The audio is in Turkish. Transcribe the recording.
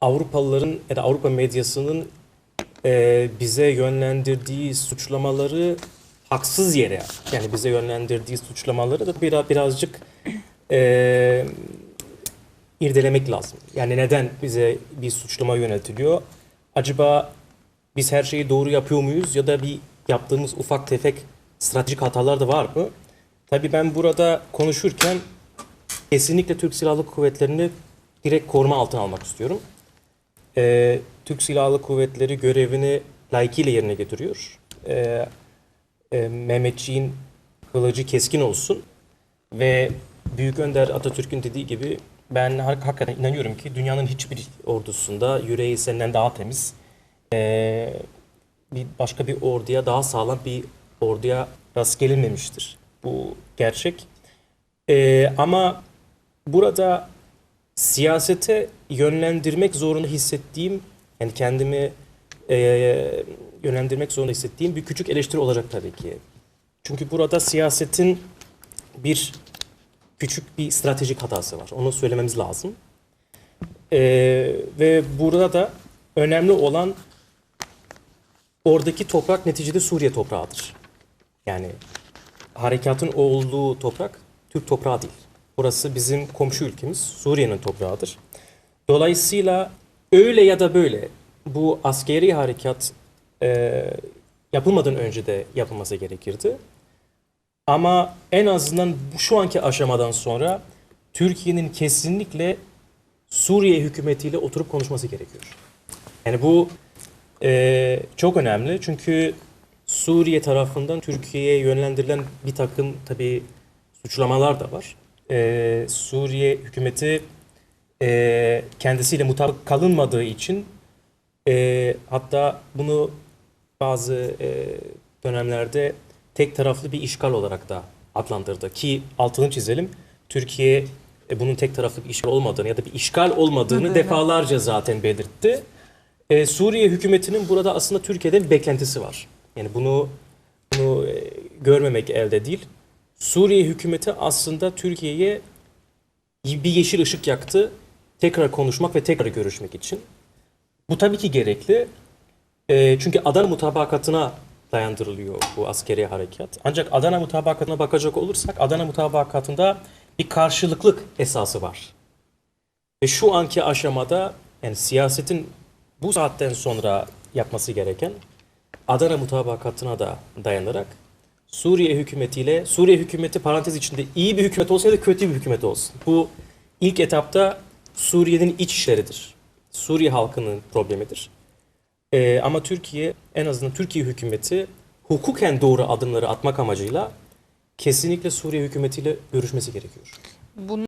Avrupalıların ya da Avrupa medyasının e, bize yönlendirdiği suçlamaları haksız yere yani bize yönlendirdiği suçlamaları da biraz birazcık e, irdelemek lazım. Yani neden bize bir suçlama yöneltiliyor? Acaba biz her şeyi doğru yapıyor muyuz ya da bir yaptığımız ufak tefek stratejik hatalar da var mı? Tabii ben burada konuşurken kesinlikle Türk Silahlı Kuvvetleri'ni direkt koruma altına almak istiyorum. Ee, Türk Silahlı Kuvvetleri görevini layıkıyla yerine getiriyor. Ee, e, Mehmetçiğin kılıcı keskin olsun ve Büyük Önder Atatürk'ün dediği gibi ben hak- hakikaten inanıyorum ki dünyanın hiçbir ordusunda yüreği senden daha temiz, ee, bir başka bir orduya daha sağlam bir orduya rast gelinmemiştir. Bu gerçek. Ee, ama burada siyasete yönlendirmek zorunda hissettiğim yani kendimi e, yönlendirmek zorunda hissettiğim bir küçük eleştiri olacak tabii ki. Çünkü burada siyasetin bir küçük bir stratejik hatası var. Onu söylememiz lazım. E, ve burada da önemli olan oradaki toprak neticede Suriye toprağıdır. Yani harekatın olduğu toprak Türk toprağı değil. Burası bizim komşu ülkemiz Suriye'nin toprağıdır. Dolayısıyla öyle ya da böyle bu askeri harekat e, yapılmadan önce de yapılması gerekirdi. Ama en azından bu şu anki aşamadan sonra Türkiye'nin kesinlikle Suriye hükümetiyle oturup konuşması gerekiyor. Yani bu e, çok önemli çünkü Suriye tarafından Türkiye'ye yönlendirilen bir takım tabii suçlamalar da var. E, Suriye hükümeti e, kendisiyle mutabık kalınmadığı için e, hatta bunu bazı e, dönemlerde tek taraflı bir işgal olarak da adlandırdı. Ki altını çizelim Türkiye e, bunun tek taraflı bir işgal olmadığını ya da bir işgal olmadığını defalarca zaten belirtti. E, Suriye hükümetinin burada aslında Türkiye'den bir beklentisi var. Yani bunu bunu e, görmemek elde değil. Suriye hükümeti aslında Türkiye'ye bir yeşil ışık yaktı tekrar konuşmak ve tekrar görüşmek için. Bu tabii ki gerekli. E, çünkü Adana mutabakatına dayandırılıyor bu askeri harekat. Ancak Adana mutabakatına bakacak olursak Adana mutabakatında bir karşılıklık esası var. Ve şu anki aşamada yani siyasetin bu saatten sonra yapması gereken Adana mutabakatına da dayanarak Suriye hükümetiyle Suriye hükümeti parantez içinde iyi bir hükümet olsa ya da kötü bir hükümet olsun. Bu ilk etapta Suriye'nin iç işleridir. Suriye halkının problemidir. Ee, ama Türkiye en azından Türkiye hükümeti hukuken doğru adımları atmak amacıyla kesinlikle Suriye hükümetiyle görüşmesi gerekiyor. Bunun